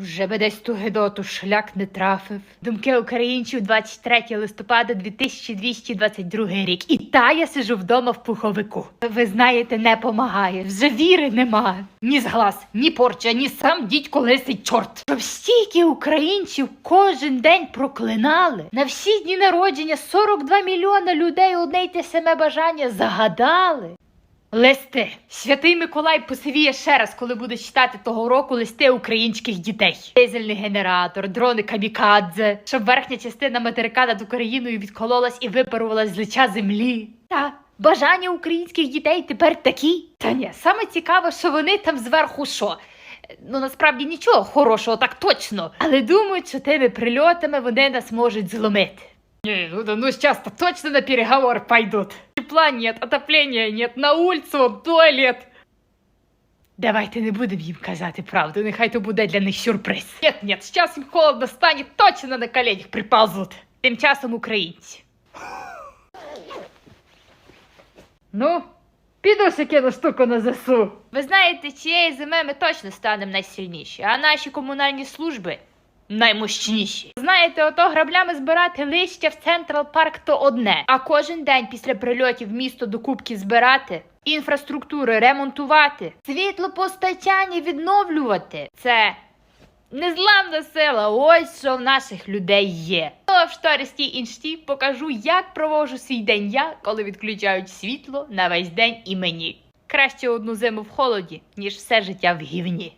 Вже би десь ту гидоту шлях не трафив. Думки українців 23 листопада 2222 рік. І та я сижу вдома в пуховику. Ви знаєте, не помагає. Вже віри нема. Ні зглас, ні порча, ні сам дідько лисий чорт. Щоб стільки українців кожен день проклинали. На всі дні народження 42 мільйона людей одне й те саме бажання загадали. Листи. Святий Миколай посивіє ще раз, коли буде читати того року листи українських дітей. Дизельний генератор, дрони камікадзе, щоб верхня частина материка над Україною відкололась і випарувалась з лиця землі. Та бажання українських дітей тепер такі. Та ні, саме цікаве, що вони там зверху що. Ну насправді нічого хорошого, так точно. Але думають, що тими прильотами вони нас можуть зломити. Не, ну ну то точно на переговор пойдут. Тепла нет, отопления нет, на улицу вон туалет. Давайте не будемо їм казати правду, нехай то буде для них сюрприз. Нет, нет, сейчас їм холодно стане, точно на коленях приползуть. Тим часом українці. Ну, піду ще кину штуку на ЗСУ. Ви знаєте, цієї зими ми точно станемо найсильніші, а наші комунальні служби наймощніші. Знаєте, ото граблями збирати листя в Централ Парк то одне. А кожен день після прильотів місто до кубки збирати, інфраструктури ремонтувати, світлопостачання відновлювати. Це незламна сила. Ось що в наших людей є. Ну а в шторісті іншті покажу, як провожу свій день я, коли відключають світло на весь день і мені. Краще одну зиму в холоді, ніж все життя в гівні.